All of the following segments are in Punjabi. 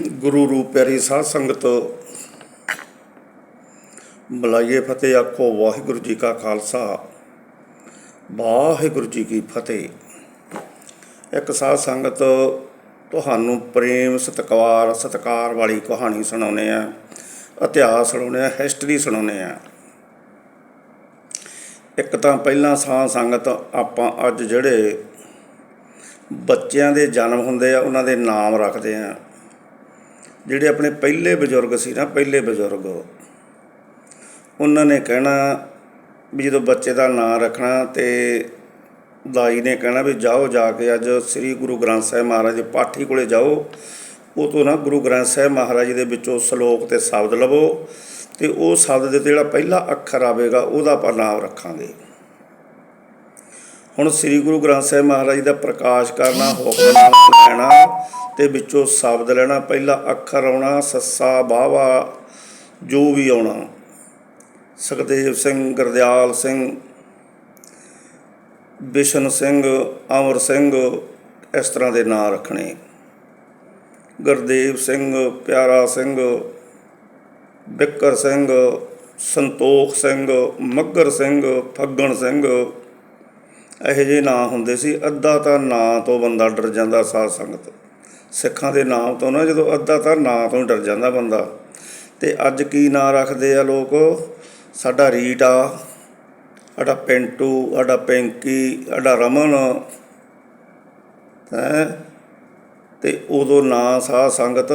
ਗੁਰੂ ਰੂਪ ਪਿਆਰੀ ਸਾਧ ਸੰਗਤ, ਬੁਲਾਈਏ ਫਤਿਹ ਆਖੋ, ਵਾਹਿਗੁਰੂ ਜੀ ਕਾ ਖਾਲਸਾ, ਵਾਹਿਗੁਰੂ ਜੀ ਕੀ ਫਤਿਹ। ਇੱਕ ਸਾਧ ਸੰਗਤ, ਤੁਹਾਨੂੰ ਪ੍ਰੇਮ, ਸਤਿਕਾਰ ਸਤਿਕਾਰ ਵਾਲੀ ਕਹਾਣੀ ਸੁਣਾਉਨੇ ਆ ਇਤਿਹਾਸ ਸੁਣਾਉਨੇ ਆ ਹਿਸਟਰੀ ਸੁਣਾਉਨੇ ਆ ਇੱਕ ਤਾਂ ਪਹਿਲਾਂ ਸਾਧ ਸੰਗਤ, ਆਪਾਂ ਅੱਜ ਜਿਹੜੇ ਬੱਚਿਆਂ ਦੇ ਜਨਮ ਹੁੰਦੇ ਆ, ਉਹਨਾਂ ਦੇ ਨਾਮ ਰੱਖਦੇ ਆ ਜਿਹੜੇ ਆਪਣੇ ਪਹਿਲੇ ਬਜ਼ੁਰਗ ਸੀ ਨਾ, ਪਹਿਲੇ ਬਜ਼ੁਰਗ ਉਹਨਾਂ ਨੇ ਕਹਿਣਾ ਵੀ ਜਦੋਂ ਬੱਚੇ ਦਾ ਨਾਂ ਰੱਖਣਾ ਤੇ ਦਾਈ ਨੇ ਕਹਿਣਾ ਵੀ ਜਾਓ ਜਾ ਕੇ ਅੱਜ ਸ੍ਰੀ ਗੁਰੂ ਗ੍ਰੰਥ ਸਾਹਿਬ ਮਹਾਰਾਜ ਦੇ ਪਾਠੀ ਕੋਲੇ ਜਾਓ। ਉਹ ਤੋਂ ਨਾ ਗੁਰੂ ਗ੍ਰੰਥ ਸਾਹਿਬ ਮਹਾਰਾਜ ਦੇ ਵਿੱਚੋਂ ਸ਼ਲੋਕ ਤੇ ਸ਼ਬਦ ਲਵੋ ਤੇ ਉਹ ਸ਼ਬਦ ਦੇ ਉੱਤੇ ਜਿਹੜਾ ਪਹਿਲਾ ਅੱਖਰ ਆਵੇਗਾ ਉਹਦਾ ਆਪਾਂ ਨਾਮ ਰੱਖਾਂਗੇ। ਹੁਣ ਸ੍ਰੀ ਗੁਰੂ ਗ੍ਰੰਥ ਸਾਹਿਬ ਮਹਾਰਾਜ ਦਾ ਪ੍ਰਕਾਸ਼ ਕਰਨਾ ਹੁਕਮਨਾਮਾ ਲੈਣਾ ਤੇ ਵਿੱਚੋਂ ਸ਼ਬਦ ਲੈਣਾ, ਪਹਿਲਾ ਅੱਖਰ ਆਉਣਾ, ਸੱਸਾ, ਬਾਵਾ, ਜੋ ਵੀ ਆਉਣਾ। ਸੁਖਦੇਵ ਸਿੰਘ, ਗੁਰਦਿਆਲ ਸਿੰਘ, ਬਿਸ਼ਨ ਸਿੰਘ, ਅਮਰ ਸਿੰਘ, ਇਸ ਤਰ੍ਹਾਂ ਦੇ ਨਾਂ ਰੱਖਣੇ। ਗੁਰਦੇਵ ਸਿੰਘ, ਪਿਆਰਾ ਸਿੰਘ, ਬਿੱਕਰ ਸਿੰਘ, ਸੰਤੋਖ ਸਿੰਘ ਮੱਗਰ ਸਿੰਘ, ਫੱਗਣ ਸਿੰਘ ਇਹੋ ਜਿਹੇ ਨਾਂ ਹੁੰਦੇ ਸੀ, ਅੱਧਾ ਤਾਂ ਨਾਂ ਤੋਂ ਬੰਦਾ ਡਰ ਜਾਂਦਾ ਸਾਧ ਸੰਗਤ। ਸਿੱਖਾਂ ਦੇ ਨਾਮ ਤੋਂ ਨਾ, ਜਦੋਂ ਅੱਧਾ ਤਾਂ ਨਾਂ ਤੋਂ ਹੀ ਡਰ ਜਾਂਦਾ ਬੰਦਾ। ਤੇ ਅੱਜ ਕੀ ਨਾਂ ਰੱਖਦੇ ਆ ਲੋਕ? ਸਾਡਾ ਰੀਟ ਆ ਸਾਡਾ ਪਿੰਟੂ, ਸਾਡਾ ਪਿੰਕੀ, ਸਾਡਾ ਰਮਨ। ਹੈ? ਤੇ ਉਦੋਂ ਨਾਂ ਸਾਧ ਸੰਗਤ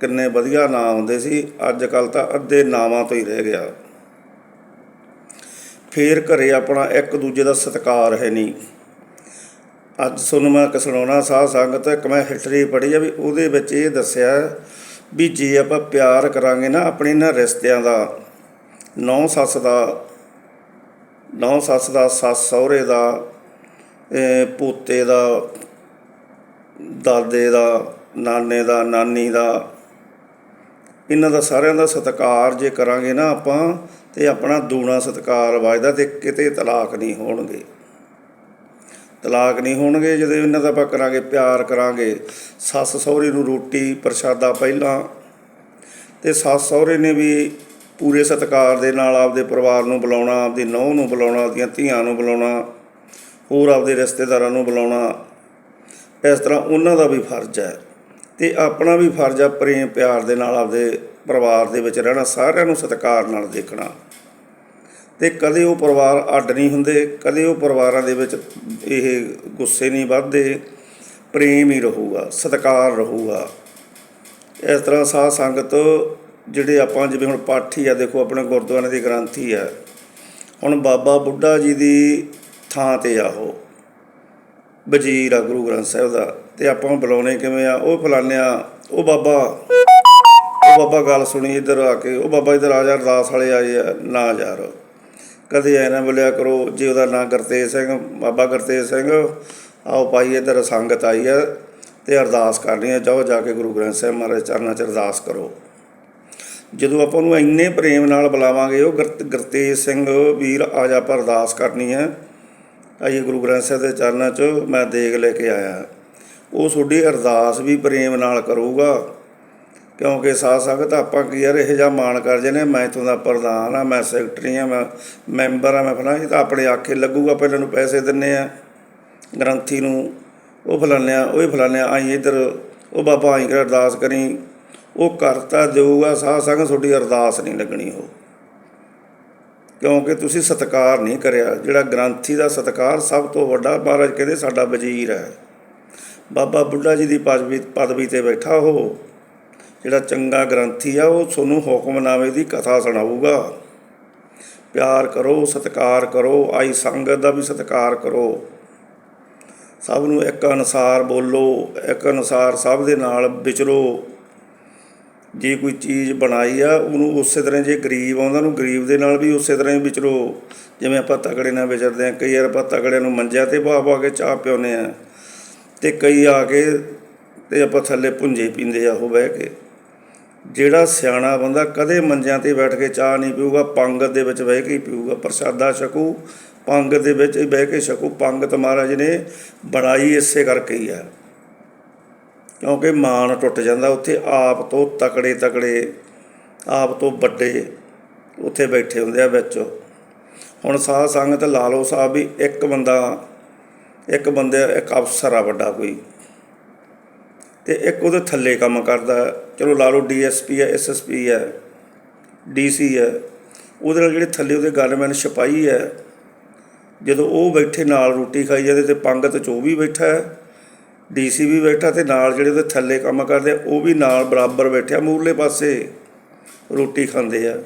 ਕਿੰਨੇ ਵਧੀਆ ਨਾਂ ਹੁੰਦੇ ਸੀ, ਅੱਜ ਕੱਲ ਤਾਂ ਅੱਧੇ ਨਾਵਾਂ ਤੋਂ ਹੀ ਰਹਿ ਗਿਆ। ਫੇਰ ਘਰੇ ਆਪਣਾ ਇੱਕ ਦੂਜੇ ਦਾ ਸਤਿਕਾਰ ਹੈ ਨਹੀਂ। ਅੱਜ ਤੁਹਾਨੂੰ ਮੈਂ ਇੱਕ ਸੁਣਾਉਣਾ ਸਾਧ ਸੰਗਤ, ਇੱਕ ਮੈਂ ਹਿਸਟਰੀ ਪੜ੍ਹੀ ਆ ਵੀ ਉਹਦੇ ਵਿੱਚ ਇਹ ਦੱਸਿਆ ਵੀ ਜੇ ਆਪਾਂ ਪਿਆਰ ਕਰਾਂਗੇ ਨਾ ਆਪਣੇ ਨਾ ਰਿਸ਼ਤਿਆਂ ਦਾ, ਨੌ ਸੱਸ ਦਾ, ਨੌ ਸੱਸ ਦਾ, ਸੱਸ ਸਹੁਰੇ ਦਾ ਪੋਤੇ ਦਾ, ਦਾਦੇ ਦਾ, ਨਾਨੇ ਦਾ, ਨਾਨੀ ਦਾ ਇਹਨਾਂ ਦਾ ਸਾਰਿਆਂ ਦਾ ਸਤਿਕਾਰ ਜੇ ਕਰਾਂਗੇ ਨਾ ਆਪਾਂ, ਤੇ ਆਪਣਾ ਦੂਣਾ ਸਤਿਕਾਰ ਵੱਜਦਾ ਤੇ ਕਿਤੇ ਤਲਾਕ ਨਹੀਂ ਹੋਣਗੇ। ਤਲਾਕ ਨਹੀਂ ਹੋਣਗੇ, ਜਦੋਂ ਇਹਨਾਂ ਦਾ ਆਪਾਂ ਕਰਾਂਗੇ, ਪਿਆਰ ਕਰਾਂਗੇ। ਸੱਸ ਸਹੁਰੇ ਨੂੰ ਰੋਟੀ ਪ੍ਰਸ਼ਾਦਾ ਪਹਿਲਾਂ, ਤੇ ਸੱਸ ਸਹੁਰੇ ਨੇ ਵੀ ਪੂਰੇ ਸਤਿਕਾਰ ਦੇ ਨਾਲ ਆਪਦੇ ਪਰਿਵਾਰ ਨੂੰ ਬੁਲਾਉਣਾ, ਆਪਦੀ ਨੌਂ ਨੂੰ ਬੁਲਾਉਣਾ, ਆਪਦੀਆਂ ਧੀਆਂ ਨੂੰ ਬੁਲਾਉਣਾ, ਹੋਰ ਆਪਦੇ ਰਿਸ਼ਤੇਦਾਰਾਂ ਨੂੰ ਬੁਲਾਉਣਾ। ਇਸ ਤਰ੍ਹਾਂ ਉਹਨਾਂ ਦਾ ਵੀ ਫਰਜ਼ ਹੈ। ਤੇ ਆਪਣਾ ਵੀ ਫਰਜ਼ ਆ ਪ੍ਰੇਮ, ਪਿਆਰ ਦੇ ਨਾਲ ਆਪਦੇ ਪਰਿਵਾਰ ਦੇ ਵਿੱਚ ਰਹਿਣਾ, ਸਾਰਿਆਂ ਨੂੰ ਸਤਿਕਾਰ ਨਾਲ ਦੇਖਣਾ। ਤੇ ਕਦੇ ਉਹ ਪਰਿਵਾਰ ਅੱਡ ਨਹੀਂ ਹੁੰਦੇ, ਕਦੇ ਉਹ ਪਰਿਵਾਰਾਂ ਦੇ ਵਿੱਚ ਇਹ ਗੁੱਸੇ ਨਹੀਂ ਵੱਧਦੇ, ਪ੍ਰੇਮ ਹੀ ਰਹੂਗਾ, ਸਤਿਕਾਰ ਰਹੂਗਾ। ਇਸ ਤਰ੍ਹਾਂ ਸਾਧ ਸੰਗਤ ਜਿਹੜੇ ਆਪਾਂ ਜਿਵੇਂ ਹੁਣ ਪਾਠੀ ਆ, ਦੇਖੋ ਆਪਣੇ ਗੁਰਦੁਆਰੇ ਦੀ ਗ੍ਰੰਥੀ ਆ, ਹੁਣ ਬਾਬਾ ਬੁੱਢਾ ਜੀ ਦੀ ਥਾਂ ਤੇ ਆ ਉਹ ਵਜ਼ੀਰ ਆ ਗੁਰੂ ਗ੍ਰੰਥ ਸਾਹਿਬ ਦਾ। ਤੇ ਆਪਾਂ ਬੁਲਾਉਣੇ ਕਿਵੇਂ ਆ? ਉਹ ਫਲਾਨਿਆ ਉਹ ਬਾਬਾ ਉਹ ਬਾਬਾ ਗੱਲ ਸੁਣੀ ਇੱਧਰ ਆ ਕੇ, ਉਹ ਬਾਬਾ ਇੱਧਰ ਆ ਜਾ, ਅਰਦਾਸ ਵਾਲੇ ਆਏ ਆ, ਨਾ ਯਾਰ। ਕਦੇ ਐ ਨਾ ਬੋਲਿਆ ਕਰੋ, ਜੇ ਉਹਦਾ ਨਾਂ ਗੁਰਤੇਜ ਸਿੰਘ, ਬਾਬਾ ਗੁਰਤੇਜ ਸਿੰਘ, ਆਓ ਭਾਈ ਇੱਧਰ ਸੰਗਤ ਆਈ ਆ ਤੇ ਅਰਦਾਸ ਕਰਨੀ ਆ, ਜਾਓ ਜਾ ਕੇ ਗੁਰੂ ਗ੍ਰੰਥ ਸਾਹਿਬ ਮਹਾਰਾਜ ਚਰਨਾਂ 'ਚ ਅਰਦਾਸ ਕਰੋ। ਜਦੋਂ ਆਪਾਂ ਨੂੰ ਇੰਨੇ ਪ੍ਰੇਮ ਨਾਲ ਬੁਲਾਵਾਂਗੇ, ਉਹ ਗੁਰ- ਗੁਰਤੇਜ ਸਿੰਘ ਵੀਰ, ਆ ਜਾ ਪਰ ਅਰਦਾਸ ਕਰਨੀ ਹੈ ਆਈਏ ਗੁਰੂ ਗ੍ਰੰਥ ਸਾਹਿਬ ਦੇ ਚਰਨਾਂ 'ਚ, ਮੈਂ ਦੇਗ ਲੈ ਕੇ ਆਇਆ। ਉਹ ਤੁਹਾਡੀ ਅਰਦਾਸ ਵੀ ਪ੍ਰੇਮ ਨਾਲ ਕਰੂਗਾ। ਕਿਉਂਕਿ ਸਾਧ ਸੰਗਤ ਆਪਾਂ ਕੀ ਯਾਰ, ਇਹ ਜਿਹਾ ਮਾਣ ਕਰ ਜਨੇ ਮੈਂ ਇੱਥੋਂ ਦਾ ਪ੍ਰਧਾਨ ਆ ਮੈਂ ਸੈਕਟਰੀ ਆ ਮੈਂ ਮੈਂਬਰ ਆ ਮੈਂ ਫਲਾਂ ਇਹ ਤਾਂ ਆਪਣੇ ਆਖੇ ਲੱਗੂਗਾ, ਪਹਿਲਾਂ ਨੂੰ ਪੈਸੇ ਦਿੰਨੇ ਆ, ਗ੍ਰੰਥੀ ਨੂੰ, ਉਹ ਫਲਾਨਿਆ ਉਹ ਹੀ ਫਲਾਨਿਆ ਆਈ ਇੱਧਰ, ਉਹ ਬਾਬਾ ਆਈ ਕਰ ਅਰਦਾਸ ਕਰੀ, ਉਹ ਕਰਤਾ ਦੇਊਗਾ ਸਾਧ ਸੰਗਤ ਤੁਹਾਡੀ ਅਰਦਾਸ ਨਹੀਂ ਲੱਗਣੀ ਉਹ। ਕਿਉਂਕਿ ਤੁਸੀਂ ਸਤਿਕਾਰ ਨਹੀਂ ਕਰਿਆ, ਜਿਹੜਾ ਗ੍ਰੰਥੀ ਦਾ ਸਤਿਕਾਰ ਸਭ ਤੋਂ ਵੱਡਾ, ਮਹਾਰਾਜ ਕਹਿੰਦੇ ਸਾਡਾ ਵਜ਼ੀਰ ਹੈ। ਬਾਬਾ ਬੁੱਢਾ ਜੀ ਦੀ ਪਦਵੀ ਪਦਵੀ ਤੇ ਬੈਠਾ ਉਹ। ਜਿਹੜਾ ਚੰਗਾ ਗ੍ਰੰਥੀ ਆ, ਉਹ ਤੁਹਾਨੂੰ ਹੁਕਮਨਾਮੇ ਦੀ ਕਥਾ ਸੁਣਾਊਗਾ। ਪਿਆਰ ਕਰੋ, ਸਤਿਕਾਰ ਕਰੋ, ਆਈ ਸੰਗਤ ਦਾ ਵੀ ਸਤਿਕਾਰ ਕਰੋ। ਸਭ ਨੂੰ ਇੱਕ ਅਨੁਸਾਰ ਬੋਲੋ, ਇੱਕ ਅਨੁਸਾਰ ਸਭ ਦੇ ਨਾਲ ਵਿਚਰੋ। ਜੇ ਕੋਈ ਚੀਜ਼ ਬਣਾਈ ਆ, ਉਹਨੂੰ ਉਸੇ ਤਰ੍ਹਾਂ ਜੇ ਗਰੀਬ ਆਉਂਦਾ ਉਹਨੂੰ ਗਰੀਬ ਦੇ ਨਾਲ ਵੀ ਉਸੇ ਤਰ੍ਹਾਂ ਹੀ ਵਿਚਰੋ। ਜਿਵੇਂ ਆਪਾਂ ਤਗੜੇ ਨਾਲ ਵਿਚਰਦੇ ਆ, ਕਈ ਵਾਰ ਆਪਾਂ ਤਗੜਿਆਂ ਨੂੰ ਮੰਜਿਆਂ ਤੇ ਬਾ ਬਾ ਕੇ ਚਾਹ ਪਿਉਨੇ ਆ। ਤੇ ਕਈ ਆ ਕੇ ਤੇ ਆਪਾਂ ਥੱਲੇ ਪੁੰਜੇ ਪੀਂਦੇ ਆ ਉਹ ਬਹਿ ਕੇ। ਜਿਹੜਾ ਸਿਆਣਾ ਬੰਦਾ ਕਦੇ ਮੰਜਿਆਂ ਤੇ ਬੈਠ ਕੇ ਚਾਹ ਨਹੀਂ ਪੀਊਗਾ, ਪੰਗਤ ਦੇ ਵਿੱਚ ਬਹਿ ਕੇ ਹੀ ਪੀਊਗਾ। ਪ੍ਰਸ਼ਾਦਾ ਛਕੂ, ਪੰਗਤ ਦੇ ਵਿੱਚ ਹੀ ਬਹਿ ਕੇ ਛਕੂ। ਪੰਗਤ ਮਹਾਰਾਜ ਨੇ ਬਣਾਈ ਇਸੇ ਕਰਕੇ ਹੀ ਆ। ਕਿਉਂਕਿ ਮਾਣ ਟੁੱਟ ਜਾਂਦਾ, ਉੱਥੇ ਆਪ ਤੋਂ ਤਕੜੇ ਤਕੜੇ, ਆਪ ਤੋਂ ਵੱਡੇ ਉੱਥੇ ਬੈਠੇ ਹੁੰਦੇ ਆ ਵਿੱਚ। ਹੁਣ ਸਾਧ ਸੰਗਤ ਲਾ ਲਓ ਸਾਹਿਬ ਵੀ ਇੱਕ ਬੰਦਾ ਇੱਕ ਬੰਦੇ ਇੱਕ ਅਫਸਰ ਆ ਵੱਡਾ ਕੋਈ। ਤੇ ਇੱਕ ਉਹਦੇ ਥੱਲੇ ਕੰਮ ਕਰਦਾ ਚਲੋ ਲਾ ਲਓ ਡੀਐਸਪੀ ਹੈ ਐਸਐਸਪੀ ਹੈ ਡੀਸੀ ਹੈ। ਉਹਦੇ ਨਾਲ ਜਿਹੜੇ ਥੱਲੇ ਉਹਦੇ ਗਨਮੈਨ ਸਿਪਾਹੀ ਹੈ, ਜਦੋਂ ਉਹ ਬੈਠੇ ਨਾਲ ਰੋਟੀ ਖਾਈ ਜਾਂਦੇ ਤੇ ਪੰਗਤ ਚ ਉਹ ਵੀ ਬੈਠਾ ਹੈ ਡੀਸੀ ਵੀ ਬੈਠਾ ਤੇ ਨਾਲ ਜਿਹੜੇ ਉਹਦੇ ਥੱਲੇ ਕੰਮ ਕਰਦੇ ਉਹ ਵੀ ਨਾਲ ਬਰਾਬਰ ਬੈਠਿਆ ਮੂਰਲੇ ਪਾਸੇ ਰੋਟੀ ਖਾਂਦੇ ਆ।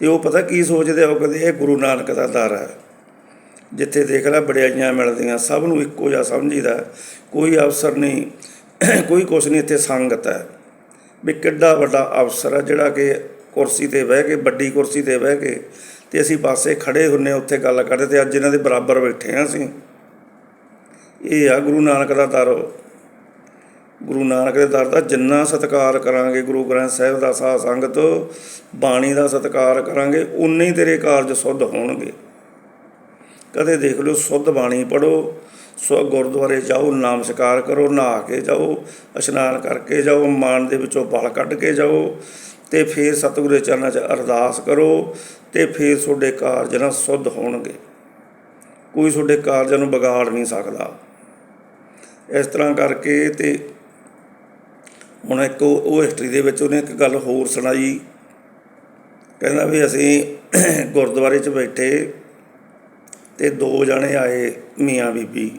ਤੇ ਉਹ ਪਤਾ ਕੀ ਸੋਚਦੇ ਆ, ਉਹ ਕਹਿੰਦੇ ਇਹ ਗੁਰੂ ਨਾਨਕ ਦਾ ਦਰ ਹੈ। ਜਿੱਥੇ ਦੇਖ ਲੈ ਬੜਿਆਈਆਂ ਮਿਲਦੀਆਂ, ਸਭ ਨੂੰ ਇੱਕੋ ਜਿਹਾ ਸਮਝੀਦਾ ਕੋਈ ਅਫਸਰ ਨਹੀਂ, ਕੋਈ ਕੁਛ ਨਹੀਂ ਇੱਥੇ ਸੰਗਤ ਹੈ। ਵੀ ਕਿੱਡਾ ਵੱਡਾ ਅਫਸਰ ਹੈ, ਜਿਹੜਾ ਕਿ ਕੁਰਸੀ ਤੇ ਬਹਿ ਕੇ, ਵੱਡੀ ਕੁਰਸੀ ਤੇ ਬਹਿ ਕੇ ਤੇ ਅਸੀਂ ਪਾਸੇ ਖੜੇ ਹੁੰਨੇ ਉੱਥੇ ਗੱਲ ਕਰਦੇ ਤੇ ਅੱਜ ਇਹਨਾਂ ਦੇ ਬਰਾਬਰ ਬੈਠੇ ਹਾਂ ਅਸੀਂ। ਇਹ ਆ ਗੁਰੂ ਨਾਨਕ ਦਾ ਦਰ। ਗੁਰੂ ਨਾਨਕ ਦੇ ਦਰ ਦਾ ਜਿੰਨਾ ਸਤਿਕਾਰ ਕਰਾਂਗੇ, ਗੁਰੂ ਗ੍ਰੰਥ ਸਾਹਿਬ ਦਾ ਸਾਧ ਸੰਗਤ, ਬਾਣੀ ਦਾ ਸਤਿਕਾਰ ਕਰਾਂਗੇ, ਉਨੇ ਹੀ ਤੇਰੇ ਕਾਰਜ ਸੁੱਧ ਹੋਣਗੇ। ਕਦੇ ਦੇਖ ਲਿਓ, ਸੁੱਧ ਬਾਣੀ ਪੜੋ ਸੋ ਗੁਰਦੁਆਰੇ ਜਾਓ, ਨਾਮ ਸਕਾਰ ਕਰੋ, ਨਹਾ ਕੇ ਜਾਓ, ਇਸ਼ਨਾਨ ਕਰਕੇ ਜਾਓ, ਮਨ ਦੇ ਵਿੱਚੋਂ ਬਲ ਕੱਢ ਕੇ ਜਾਓ ਤੇ ਫਿਰ ਸਤਿਗੁਰੂ ਦੇ ਚਰਨਾਂ 'ਚ ਅਰਦਾਸ ਕਰੋ ਤੇ ਫਿਰ ਤੁਹਾਡੇ ਕਾਰਜ ਨਾ ਸੁੱਧ ਹੋਣਗੇ। ਕੋਈ ਤੁਹਾਡੇ ਕਾਰਜਾਂ ਨੂੰ ਵਿਗਾੜ ਨਹੀਂ ਸਕਦਾ। ਇਸ ਤਰ੍ਹਾਂ ਕਰਕੇ ਤੇ ਹੁਣ ਇੱਕ ਉਹ ਹਿਸਟਰੀ ਦੇ ਵਿੱਚ ਉਹਨੇ ਇੱਕ ਗੱਲ ਹੋਰ ਸੁਣਾਈ। ਕਹਿੰਦਾ ਵੀ ਅਸੀਂ ਗੁਰਦੁਆਰੇ 'ਚ ਬੈਠੇ ਤੇ ਦੋ ਜਣੇ ਆਏ ਮੀਆਂ ਬੀਬੀ।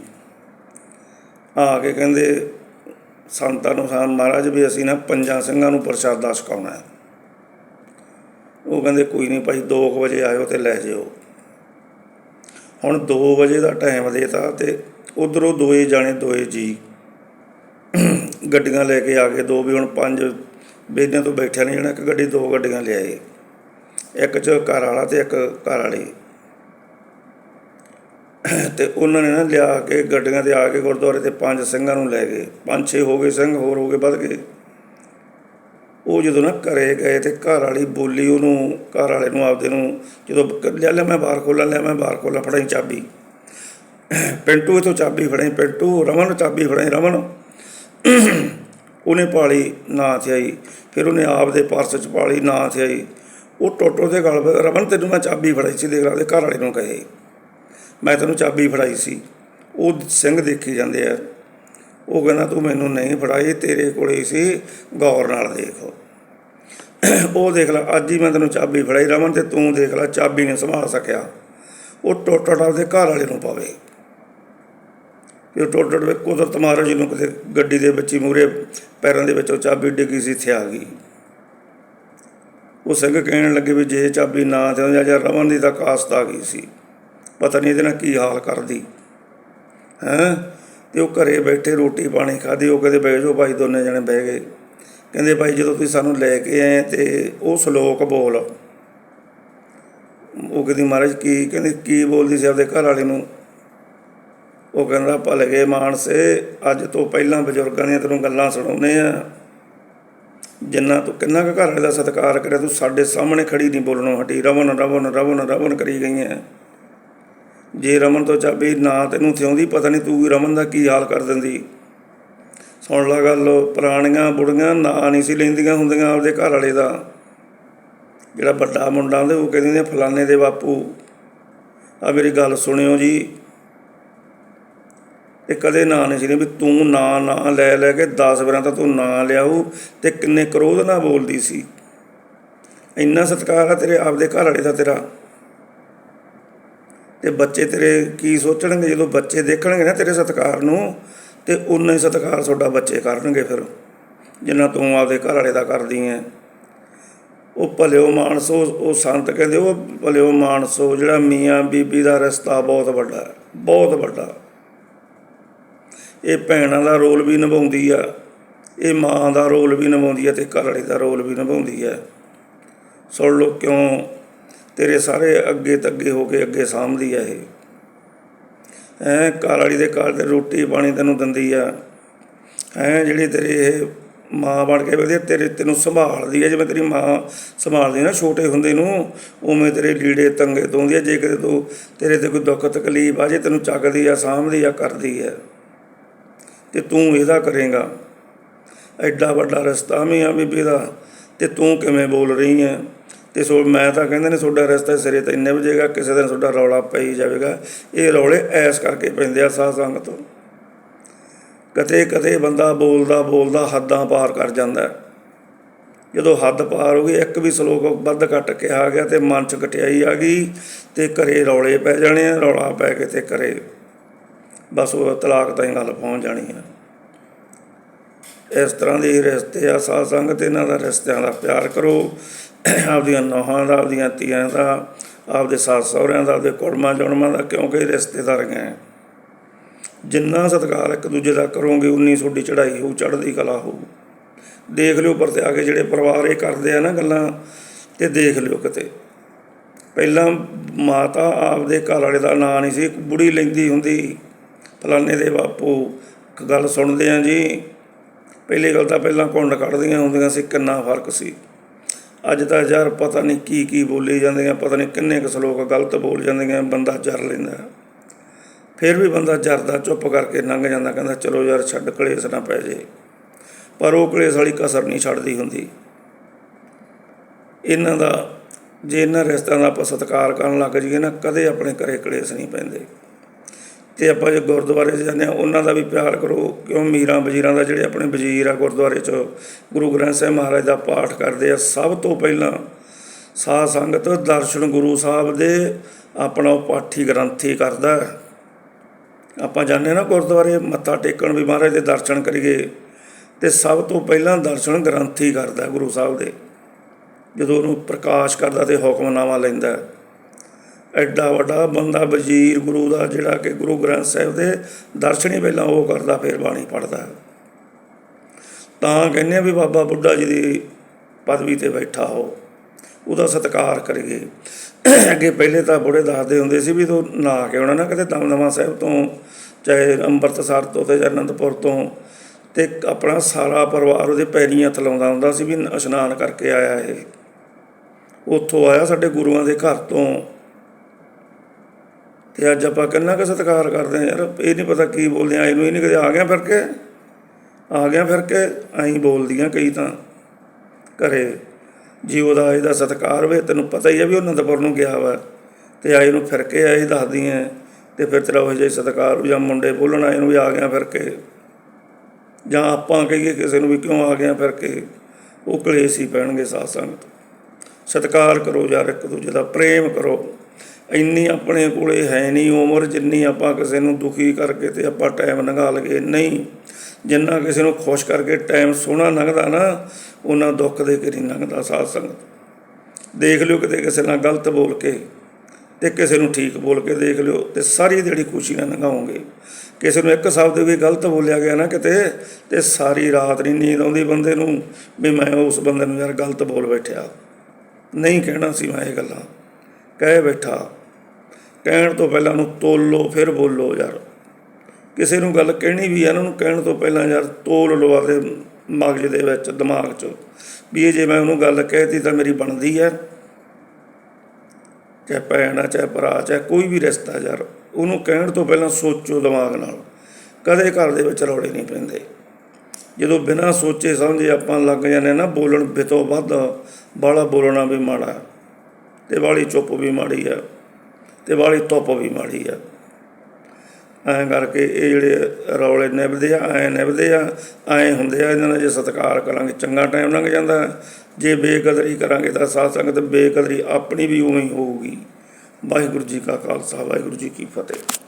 ਆ ਕੇ ਕਹਿੰਦੇ, ਸੰਤਾਂ ਨੂੰ ਸਾਨ ਮਹਾਰਾਜ ਵੀ ਅਸੀਂ ਨਾ ਪੰਜਾਂ ਸਿੰਘਾਂ ਨੂੰ ਪ੍ਰਸ਼ਾਦਾ ਛਕਾਉਣਾ ਹੈ। ਉਹ ਕਹਿੰਦੇ, ਕੋਈ ਨਹੀਂ ਭਾਈ 2 ਵਜੇ ਆਇਓ ਤੇ ਲੈ ਜਿਓ। ਹੁਣ 2 ਵਜੇ ਦਾ ਟਾਈਮ ਦੇਤਾ ਤੇ ਉਧਰੋਂ ਦੋਏ ਜਾਣੇ ਦੋਏ ਜੀ ਗੱਡੀਆਂ ਲੈ ਕੇ ਆ ਕੇ ਦੋ ਵੀ ਹੁਣ ਪੰਜ ਬੇਦਿਆਂ ਤੋਂ ਬੈਠਿਆ ਨਹੀਂ ਜਾਣਾ ਇੱਕ ਗੱਡੀ, ਦੋ ਗੱਡੀਆਂ ਲਿਆਏ। ਇੱਕ ਚ ਘਰ ਵਾਲਾ ਤੇ ਇੱਕ ਘਰ ਵਾਲੀ। ਤੇ ਉਹਨਾਂ ਨੇ ਨਾ ਲਿਆ ਕੇ ਗੱਡੀਆਂ ਤੇ ਆ ਕੇ ਗੁਰਦੁਆਰੇ ਤੇ ਪੰਜ ਸਿੰਘਾਂ ਨੂੰ ਲੈ ਗਏ। ਪੰਜ ਛੇ ਹੋ ਗਏ ਸਿੰਘ, ਹੋਰ ਹੋ ਗਏ ਵੱਧ ਗਏ। ਉਹ ਜਦੋਂ ਨਾ ਘਰੇ ਗਏ ਤੇ ਘਰ ਵਾਲੀ ਬੋਲੀ ਉਹਨੂੰ, ਘਰ ਵਾਲੇ ਨੂੰ ਆਪਦੇ ਨੂੰ ਜਦੋਂ ਲਿਆ ਲਿਆ ਮੈਂ ਬਾਹਰ ਖੋਲਾਂ ਲਿਆ ਮੈਂ ਬਾਹਰ ਖੋਲਾਂ ਫੜਾਈ ਚਾਬੀ। ਪਿੰਟੂ ਇਥੋਂ ਚਾਬੀ ਫੜਾਈ, ਪਿੰਟੂ, ਰਮਨ ਚਾਬੀ ਫੜਾਈ, ਰਮਨ। ਉਹਨੇ ਪਾਲੀ, ਨਾ ਥਿਆਈ ਫਿਰ ਉਹਨੇ ਆਪ ਦੇ ਪਰਸ ਚ ਪਾਲੀ, ਨਾ ਥਿਆਈ ਉਹ ਟੋਟੋ ਦੇ ਗਲ, ਰਮਨ ਤੈਨੂੰ ਮੈਂ ਚਾਬੀ ਫੜਾਈ ਸੀ, ਦੇਖ ਲਾ ਦੇ ਘਰ ਵਾਲੇ ਨੂੰ ਕਹੇ। ਮੈਂ ਤੈਨੂੰ ਚਾਬੀ ਫੜਾਈ ਸੀ। ਉਹ ਸਿੰਘ ਦੇਖੀ ਜਾਂਦੇ ਆ। ਉਹ ਕਹਿੰਦਾ, ਤੂੰ ਮੈਨੂੰ ਨਹੀਂ ਫੜਾਈ, ਤੇਰੇ ਕੋਲੇ ਹੀ ਸੀ। ਗੌਰ ਨਾਲ ਦੇਖੋ। ਉਹ ਦੇਖ ਲੈ, ਅੱਜ ਹੀ ਮੈਂ ਤੈਨੂੰ ਚਾਬੀ ਫੜਾਈ ਰਮਨ ਤੇ ਤੂੰ ਦੇਖ ਲੈ, ਚਾਬੀ ਨਹੀਂ ਸੰਭਾਲ ਸਕਿਆ। ਉਹ ਟੋਟੜ ਆਪਦੇ ਘਰ ਵਾਲੇ ਨੂੰ ਪਾਵੇ। ਫਿਰ ਟੁੱਟ ਟੁੱਟ ਕੁਦਰਤ ਮਹਾਰਾਜ ਨੂੰ ਕਿਤੇ ਗੱਡੀ ਦੇ ਵਿੱਚ ਹੀ ਮੂਰੇ ਪੈਰਾਂ ਦੇ ਵਿੱਚੋਂ ਚਾਬੀ ਡਿੱਗੀ ਸੀ, ਇੱਥੇ ਆ ਗਈ। ਉਹ ਸਿੰਘ ਕਹਿਣ ਲੱਗੇ ਵੀ ਜੇ ਚਾਬੀ ਨਾ ਤੇ ਜਾਂ ਰਮਨ ਦੀ ਤਾਂ ਕਾਸਤ ਆ ਗਈ ਸੀ। ਪਤਾ ਨਹੀਂ ਇਹਦੇ ਨਾਲ ਕੀ ਹਾਲ ਕਰਦੀ। ਹੈਂ? ਤੇ ਉਹ ਘਰੇ ਬੈਠੇ ਰੋਟੀ ਪਾਣੀ ਖਾਧੀ, ਉਹ ਕਹਿੰਦੇ ਬਹਿ ਜਾਓ ਭਾਈ, ਦੋਨੇ ਜਣੇ ਬਹਿ ਗਏ। ਕਹਿੰਦੇ ਭਾਈ, ਜਦੋਂ ਤੁਸੀਂ ਸਾਨੂੰ ਲੈ ਕੇ ਆਏ ਤੇ ਉਹ ਸ਼ਲੋਕ ਬੋਲ। ਉਹ ਕਹਿੰਦੀ, ਮਹਾਰਾਜ, ਕੀ ਕਹਿੰਦੇ, ਕੀ ਬੋਲਦੀ ਸੀ ਆਪਦੇ ਘਰ ਵਾਲੇ ਨੂੰ? ਉਹ ਕਹਿੰਦਾ, ਭਲ ਗਏ ਮਾਨਸੇ, ਅੱਜ ਤੋਂ ਪਹਿਲਾਂ ਬਜ਼ੁਰਗਾਂ ਦੀਆਂ ਤੈਨੂੰ ਗੱਲਾਂ ਸੁਣਾਉਨੇ ਆ। ਜਿੰਨਾ ਤੂੰ, ਕਿੰਨਾ ਕੁ ਘਰ ਵਾਲੇ ਦਾ ਸਤਿਕਾਰ ਕਰਿਆ, ਤੂੰ ਸਾਡੇ ਸਾਹਮਣੇ ਖੜੀ ਨਹੀਂ ਬੋਲਣੋਂ ਹਟੀ। ਰਵਨ ਰਵਨ ਰਵਨ ਰਵਨ ਕਰੀ ਗਈ ਹੈ ਜੇ ਰਮਨ ਤੋਂ ਚਾਬੀ ਨਾ ਤੈਨੂੰ ਥਿਉਂਦੀ ਪਤਾ ਨਹੀਂ ਤੂੰ ਰਮਨ ਦਾ ਕੀ ਹਾਲ ਕਰ ਦਿੰਦੀ। ਸੁਣ ਲਾ ਗੱਲ, ਪੁਰਾਣੀਆਂ ਬੁੜੀਆਂ ਨਾਂ ਨਹੀਂ ਸੀ ਲੈਂਦੀਆਂ ਹੁੰਦੀਆਂ ਆਪਦੇ ਘਰ ਵਾਲੇ ਦਾ। ਜਿਹੜਾ ਵੱਡਾ ਮੁੰਡਾ ਹੁੰਦੇ, ਉਹ ਕਹਿੰਦੇ ਨੇ ਫਲਾਣੇ ਦੇ ਬਾਪੂ। ਆ ਮੇਰੀ ਗੱਲ ਸੁਣਿਓ ਜੀ। ਇਹ ਕਦੇ ਨਾਂ ਨਹੀਂ ਸੀ ਵੀ ਤੂੰ ਨਾਂ, ਨਾ ਲੈ ਲੈ ਕੇ 10 ਵਾਰਾਂ ਤਾਂ ਤੂੰ ਨਾਂ ਲਿਆਉ ਤੇ ਕਿੰਨੇ ਕਰੋਧ ਨਾਲ ਬੋਲਦੀ ਸੀ। ਇੰਨਾ ਸਤਿਕਾਰ ਆ ਤੇਰੇ, ਆਪਦੇ ਘਰ ਵਾਲੇ ਦਾ ਤੇਰਾ। ਤੇ ਬੱਚੇ ਤੇਰੇ ਕੀ ਸੋਚਣਗੇ? ਜਦੋਂ ਬੱਚੇ ਦੇਖਣਗੇ ਨਾ ਤੇਰੇ ਸਤਿਕਾਰ ਨੂੰ ਤੇ ਉਨਾ ਹੀ ਸਤਿਕਾਰ ਤੁਹਾਡਾ ਬੱਚੇ ਕਰਨਗੇ ਫਿਰ। ਜਿੰਨਾ ਤੂੰ ਆਪਦੇ ਘਰ ਵਾਲੇ ਦਾ ਕਰਦੀ ਐ। ਉਹ ਭਲਿਓ ਮਾਨਸੋ ਉਹ ਸੰਤ ਕਹਿੰਦੇ ਉਹ ਭਲਿਓ ਮਾਨਸੋ ਜਿਹੜਾ ਮੀਆਂ ਬੀਬੀ ਦਾ ਰਿਸ਼ਤਾ ਬਹੁਤ ਵੱਡਾ ਹੈ, ਬਹੁਤ ਵੱਡਾ। ਇਹ ਭੈਣਾਂ ਦਾ ਰੋਲ ਵੀ ਨਿਭਾਉਂਦੀ ਆ ਇਹ ਮਾਂ ਦਾ ਰੋਲ ਵੀ ਨਿਭਾਉਂਦੀ ਆ ਤੇ ਘਰ ਵਾਲੇ ਦਾ ਰੋਲ ਵੀ ਨਿਭਾਉਂਦੀ ਆ। ਸੁਣ ਲਓ ਕਿਉਂ ਤੇਰੇ ਸਾਰੇ ਅੱਗੇ ਤੱਗੇ ਹੋ ਕੇ ਅੱਗੇ ਸਾਂਭਦੀ ਆ ਇਹ। ਐ ਘਰ ਵਾਲੀ ਦੇ ਘਰ ਤੇ ਰੋਟੀ ਪਾਣੀ ਤੈਨੂੰ ਦਿੰਦੀ ਆ। ਐ ਜਿਹੜੀ ਤੇਰੀ ਇਹ ਮਾਂ ਬਣ ਕੇ ਵਧੀਆ ਤੇਰੇ ਤੈਨੂੰ ਸੰਭਾਲਦੀ ਹੈ ਜਿਵੇਂ ਤੇਰੀ ਮਾਂ ਸੰਭਾਲਦੀ ਨਾ, ਛੋਟੇ ਹੁੰਦੇ ਨੂੰ, ਉਵੇਂ ਤੇਰੇ ਲੀੜੇ ਤੰਗੇ ਤੋਂਦੀ ਆ। ਜੇ ਕਿਤੇ ਤੂੰ ਤੇਰੇ ਤੇ ਕੋਈ ਦੁੱਖ ਤਕਲੀਫ ਆ, ਜੇ ਤੈਨੂੰ ਚੱਕਦੀ ਆ, ਸਾਂਭਦੀ ਆ, ਕਰਦੀ ਹੈ ਤੇ ਤੂੰ ਇਹਦਾ ਕਰੇਗਾ। ਐਡਾ ਵੱਡਾ ਰਸਤਾ ਵੀ ਆ ਬੀਬੀ ਦਾ, ਤੇ ਤੂੰ ਕਿਵੇਂ ਬੋਲ ਰਹੀ ਹੈ ਤੇ ਸੋ ਮੈਂ ਤਾਂ ਕਹਿੰਦੇ ਨੇ ਤੁਹਾਡਾ ਰਸਤਾ ਸਿਰੇ ਤੇ ਇੰਨੇ ਵਜੇਗਾ ਕਿਸੇ ਦਿਨ ਤੁਹਾਡਾ ਰੌਲਾ ਪਈ ਜਾਵੇਗਾ। ਇਹ ਰੌਲੇ ਐਸ ਕਰਕੇ ਪੈਂਦੇ ਆ ਸਾਧ ਸੰਗਤ ਤੋਂ। ਕਦੇ ਕਦੇ ਬੰਦਾ ਬੋਲਦਾ ਬੋਲਦਾ ਹੱਦਾਂ ਪਾਰ ਕਰ ਜਾਂਦਾ ਜਦੋਂ ਹੱਦ ਪਾਰ ਹੋ ਗਈ, ਇੱਕ ਵੀ ਸ਼ਲੋਕ ਵੱਧ ਘੱਟ ਕੇ ਆ ਗਿਆ ਤੇ ਮਨ ਚ ਕਟਿਆਈ ਆ ਗਈ ਤੇ ਘਰੇ ਰੌਲੇ ਪੈ ਜਾਣੇ ਆ, ਰੌਲਾ ਪੈ ਕੇ ਤੇ ਘਰੇ ਬਸ ਉਹ ਤਲਾਕ ਤਾਈਂ ਗੱਲ ਪਹੁੰਚ ਜਾਣੀ ਹੈ ਇਸ ਤਰ੍ਹਾਂ ਦੇ ਰਿਸ਼ਤੇ ਆ। ਸਾਧ ਸੰਗਤ ਇਹਨਾਂ ਦਾ ਰਿਸ਼ਤਿਆਂ ਦਾ ਪਿਆਰ ਕਰੋ। ਆਪਦੀਆਂ ਨੌਹਾਂ ਦਾ, ਆਪਦੀਆਂ ਤੀਆਂ ਦਾ, ਆਪਦੇ ਸੱਸ ਸਹੁਰਿਆਂ ਦਾ, ਆਪਦੇ ਕੁੜਮਾਂ ਜੁੜਮਾਂ ਦਾ ਕਿਉਂਕਿ ਰਿਸ਼ਤੇਦਾਰ ਗਏ ਜਿੰਨਾ ਸਤਿਕਾਰ ਇੱਕ ਦੂਜੇ ਦਾ ਕਰੋਗੇ, ਉਨੀ ਤੁਹਾਡੀ ਚੜ੍ਹਾਈ ਹੋਊ, ਚੜ੍ਹਦੀ ਕਲਾ ਹੋਊ। ਦੇਖ ਲਿਓ ਪਰ ਤੇ ਆ ਕੇ ਜਿਹੜੇ ਪਰਿਵਾਰ ਇਹ ਕਰਦੇ ਆ ਨਾ ਗੱਲਾਂ, ਤੇ ਦੇਖ ਲਿਓ ਕਿਤੇ। ਪਹਿਲਾਂ ਮਾਤਾ ਆਪਦੇ ਘਰ ਵਾਲੇ ਦਾ ਨਾਂ ਨਹੀਂ ਸੀ ਬੁੜੀ ਲੈਂਦੀ ਹੁੰਦੀ, ਫਲਾਣੇ ਦੇ ਬਾਪੂ ਗੱਲ ਸੁਣਦੇ ਆ ਜੀ। ਪਹਿਲੀ ਗੱਲ ਤਾਂ ਪਹਿਲਾਂ ਕੁੰਡ ਕੱਢਦੀਆਂ ਹੁੰਦੀਆਂ ਸੀ, ਕਿੰਨਾ ਫ਼ਰਕ ਸੀ। ਅੱਜ ਤਾਂ ਯਾਰ ਪਤਾ ਨਹੀਂ ਕੀ ਕੀ ਬੋਲੀ ਜਾਂਦੀਆਂ, ਪਤਾ ਨਹੀਂ ਕਿੰਨੇ ਕੁ ਸ਼ਲੋਕ ਗਲਤ ਬੋਲ ਜਾਂਦੀਆਂ, ਬੰਦਾ ਜਰ ਲੈਂਦਾ। ਫਿਰ ਵੀ ਬੰਦਾ ਜਰਦਾ, ਚੁੱਪ ਕਰਕੇ ਲੰਘ ਜਾਂਦਾ, ਕਹਿੰਦਾ ਚਲੋ ਯਾਰ ਛੱਡ, ਕਲੇਸ਼ ਨਾ ਪੈ ਜੇ। ਪਰ ਉਹ ਕਲੇਸ਼ ਵਾਲੀ ਕਸਰ ਨਹੀਂ ਛੱਡਦੀ ਹੁੰਦੀ। ਇਹਨਾਂ ਦਾ, ਜੇ ਇਹਨਾਂ ਰਿਸ਼ਤਿਆਂ ਦਾ ਆਪਾਂ ਸਤਿਕਾਰ ਕਰਨ ਲੱਗ ਜਾਈਏ ਨਾ, ਕਦੇ ਆਪਣੇ ਘਰੇ ਕਲੇਸ਼ ਨਹੀਂ ਪੈਂਦੇ। ਤੇ ਆਪਾਂ ਜੇ ਗੁਰਦੁਆਰੇ 'ਚ ਜਾਂਦੇ ਆ ਉਹਨਾਂ ਦਾ ਵੀ ਪਿਆਰ ਕਰੋ, ਕਿਉਂ ਮੀਰਾਂ ਵਜ਼ੀਰਾਂ ਦਾ ਜਿਹੜੇ ਆਪਣੇ ਵਜ਼ੀਰ ਆ ਗੁਰਦੁਆਰੇ 'ਚ, ਗੁਰੂ ਗ੍ਰੰਥ ਸਾਹਿਬ ਮਹਾਰਾਜ ਦਾ ਪਾਠ ਕਰਦੇ ਆ ਸਭ ਤੋਂ ਪਹਿਲਾਂ ਸਾਧ ਸੰਗਤ ਦਰਸ਼ਨ ਗੁਰੂ ਸਾਹਿਬ ਦੇ ਆਪਣਾ ਉਹ ਪਾਠੀ ਗ੍ਰੰਥੀ ਕਰਦਾ ਆਪਾਂ ਜਾਂਦੇ ਨਾ ਗੁਰਦੁਆਰੇ, ਮੱਥਾ ਟੇਕਣ ਵੀ ਮਹਾਰਾਜ ਦੇ ਦਰਸ਼ਨ ਕਰੀਏ ਤੇ ਸਭ ਤੋਂ ਪਹਿਲਾਂ ਦਰਸ਼ਨ ਗ੍ਰੰਥੀ ਕਰਦਾ ਗੁਰੂ ਸਾਹਿਬ ਦੇ, ਜਦੋਂ ਉਹਨੂੰ ਪ੍ਰਕਾਸ਼ ਕਰਦਾ ਤੇ ਹੁਕਮਨਾਮਾ ਲੈਂਦਾ ਐਡਾ ਵੱਡਾ ਬੰਦਾ ਵਜ਼ੀਰ ਗੁਰੂ ਦਾ ਜਿਹੜਾ ਕਿ ਗੁਰੂ ਗ੍ਰੰਥ ਸਾਹਿਬ ਦੇ ਦਰਸ਼ਨ ਹੀ ਪਹਿਲਾਂ ਉਹ ਕਰਦਾ, ਫਿਰ ਬਾਣੀ ਪੜਦਾ ਤਾਂ ਕਹਿੰਦੇ ਵੀ ਬਾਬਾ ਬੁੱਢਾ ਜੀ ਦੀ ਪਦਵੀ ਤੇ ਬੈਠਾ ਹੋ, ਉਹਦਾ ਸਤਿਕਾਰ ਕਰੀਏ। ਅੱਗੇ ਪਹਿਲੇ ਤਾਂ ਬੁੜੇ ਦੱਸਦੇ ਹੁੰਦੇ ਸੀ ਵੀ ਤੂੰ ਨਾ ਕੇ ਆਉਣਾ ਨਾ ਕਿਤੇ ਦਮਦਮਾ ਸਾਹਿਬ ਤੋਂ, ਚਾਹੇ ਅੰਮ੍ਰਿਤਸਰ ਤੋਂ ਤੇ ਅਨੰਦਪੁਰ ਤੋਂ, ਤੇ ਆਪਣਾ ਸਾਰਾ ਪਰਿਵਾਰ ਉਹਦੇ ਪੈਰੀਆਂ ਹੱਥ ਲਾਉਂਦਾ ਹੁੰਦਾ ਸੀ ਵੀ ਇਸ਼ਨਾਨ ਕਰਕੇ ਆਇਆ ਇਹ। ਉੱਥੋਂ ਆਇਆ ਸਾਡੇ ਗੁਰੂਆਂ ਦੇ ਘਰ ਤੋਂ। ਤੇ ਅੱਜ ਆਪਾਂ ਕਿੰਨਾ ਕੁ ਸਤਿਕਾਰ ਕਰਦੇ ਆ ਯਾਰ, ਇਹ ਨਹੀਂ ਪਤਾ ਕੀ ਬੋਲਦੇ ਆ ਇਹਨੂੰ ਇਹ ਨਹੀਂ ਕਦੇ ਆ ਗਿਆ ਫਿਰ ਕੇ? ਆ ਗਿਆ ਫਿਰ ਕੇ? ਐਂ ਬੋਲਦੀਆਂ ਕਈ ਤਾਂ ਘਰੇ। ਜੀ ਉਹਦਾ ਇਹਦਾ ਸਤਿਕਾਰ ਵੇ, ਤੈਨੂੰ ਪਤਾ ਹੀ ਆ ਵੀ ਉਹ ਅਨੰਦਪੁਰ ਨੂੰ ਗਿਆ ਵਾ। ਤੇ ਆਏ ਨੂੰ ਫਿਰ ਕੇ ਆਏ ਦੱਸਦੀਆਂ ਤੇ ਫਿਰ ਤੇਰਾ ਉਹ ਜਿਹਾ ਸਤਿਕਾਰ ਜਾਂ ਮੁੰਡੇ ਬੋਲਣ ਆਏ ਨੂੰ ਵੀ ਆ ਗਿਆ ਫਿਰ ਕੇ। ਜਾਂ ਆਪਾਂ ਕਹੀਏ ਕਿਸੇ ਨੂੰ ਵੀ ਕਿਉਂ ਆ ਗਿਆ ਫਿਰ ਕੇ? ਉਹ ਕਲੇਸ਼ ਹੀ ਪੈਣਗੇ ਸਾਧ ਸੰਗਤ। ਸਤਿਕਾਰ ਕਰੋ ਯਾਰ ਇੱਕ ਦੂਜੇ ਦਾ, ਪ੍ਰੇਮ ਕਰੋ। ਇੰਨੀ ਆਪਣੇ ਕੋਲੇ ਹੈ ਨਹੀਂ ਉਮਰ ਜਿੰਨੀ ਆਪਾਂ ਕਿਸੇ ਨੂੰ ਦੁਖੀ ਕਰਕੇ ਤੇ ਆਪਾਂ ਟਾਈਮ ਲੰਘਾ ਲਈਏ। ਨਹੀਂ, ਜਿੰਨਾ ਕਿਸੇ ਨੂੰ ਖੁਸ਼ ਕਰਕੇ ਟਾਈਮ ਸੋਹਣਾ ਲੰਘਦਾ ਨਾ, ਉਹਨਾਂ ਦੁੱਖ ਦੇ ਕੇ ਲੰਘਦਾ ਸਾਧ ਸੰਗਤ। ਦੇਖ ਲਿਓ ਕਿਤੇ ਕਿਸੇ ਨਾਲ ਗਲਤ ਬੋਲ ਕੇ ਤੇ ਕਿਸੇ ਨੂੰ ਠੀਕ ਬੋਲ ਕੇ ਦੇਖ ਲਿਓ ਤੇ ਸਾਰੀ ਜਿਹੜੀ ਖੁਸ਼ੀ ਨਾਲ ਲੰਘਾਓਗੇ। ਕਿਸੇ ਨੂੰ ਇੱਕ ਸ਼ਬਦ ਵੀ ਗਲਤ ਬੋਲਿਆ ਗਿਆ ਨਾ ਕਿਤੇ ਤੇ ਸਾਰੀ ਰਾਤ ਨਹੀਂ ਨੀਂਦ ਆਉਂਦੀ ਬੰਦੇ ਨੂੰ ਵੀ ਮੈਂ ਉਸ ਬੰਦੇ ਨੂੰ ਯਾਰ ਗਲਤ ਬੋਲ ਬੈਠਿਆ। ਨਹੀਂ ਕਹਿਣਾ ਸੀ ਮੈਂ ਇਹ ਗੱਲਾਂ। ਕਹਿ ਬੈਠਾ, ਕਹਿਣ ਤੋਂ ਪਹਿਲਾਂ ਉਹਨੂੰ ਤੋਲੋ, ਫਿਰ ਬੋਲੋ ਯਾਰ। ਕਿਸੇ ਨੂੰ ਗੱਲ ਕਹਿਣੀ ਵੀ ਹੈ ਉਹਨਾਂ ਨੂੰ ਕਹਿਣ ਤੋਂ ਪਹਿਲਾਂ ਯਾਰ ਤੋਲ ਲਓ ਆਪਦੇ ਮਗਜ ਦੇ ਵਿੱਚ, ਦਿਮਾਗ 'ਚ। ਵੀ ਇਹ ਜੇ ਮੈਂ ਉਹਨੂੰ ਗੱਲ ਕਹਿਤੀ ਤਾਂ ਮੇਰੀ ਬਣਦੀ ਹੈ। ਚਾਹੇ ਭੈਣ ਆ, ਚਾਹੇ ਭਰਾ, ਚਾਹੇ ਕੋਈ ਵੀ ਰਿਸ਼ਤਾ ਯਾਰ, ਉਹਨੂੰ ਕਹਿਣ ਤੋਂ ਪਹਿਲਾਂ ਸੋਚੋ ਦਿਮਾਗ ਨਾਲ। ਕਦੇ ਘਰ ਦੇ ਵਿੱਚ ਰੌਲੇ ਨਹੀਂ ਪੈਂਦੇ। ਜਦੋਂ ਬਿਨਾਂ ਸੋਚੇ ਸਮਝੇ ਆਪਾਂ ਲੱਗ ਜਾਂਦੇ ਨਾ, ਬੋਲਣ ਬਿਤੋਂ ਵੱਧ, ਬਾਹਲਾ ਬੋਲਣਾ ਵੀ ਮਾੜਾ। ਤੇ ਵਾਲੀ ਚੁੱਪ ਵੀ ਮਾੜੀ ਆ, ਤੇ ਵਾਲੀ ਧੁੱਪ ਵੀ ਮਾੜੀ ਆ। ਐਂ ਕਰਕੇ ਇਹ ਜਿਹੜੇ ਰੌਲੇ ਨਿਭਦੇ ਆ, ਐਂ ਨਿਭਦੇ ਆ, ਐਂ ਹੁੰਦੇ ਆ, ਇਹਨਾਂ ਦਾ ਜੇ ਸਤਿਕਾਰ ਕਰਾਂਗੇ, ਚੰਗਾ ਟਾਈਮ ਲੰਘ ਜਾਂਦਾ। ਜੇ ਬੇਕਦਰੀ ਕਰਾਂਗੇ ਤਾਂ ਸਾਧ ਸੰਗਤ ਬੇਕਦਰੀ ਆਪਣੀ ਵੀ ਉਵੇਂ ਹੀ ਹੋਊਗੀ। ਵਾਹਿਗੁਰੂ ਜੀ ਕਾ ਖਾਲਸਾ, ਵਾਹਿਗੁਰੂ ਜੀ ਕੀ ਫਤਿਹ।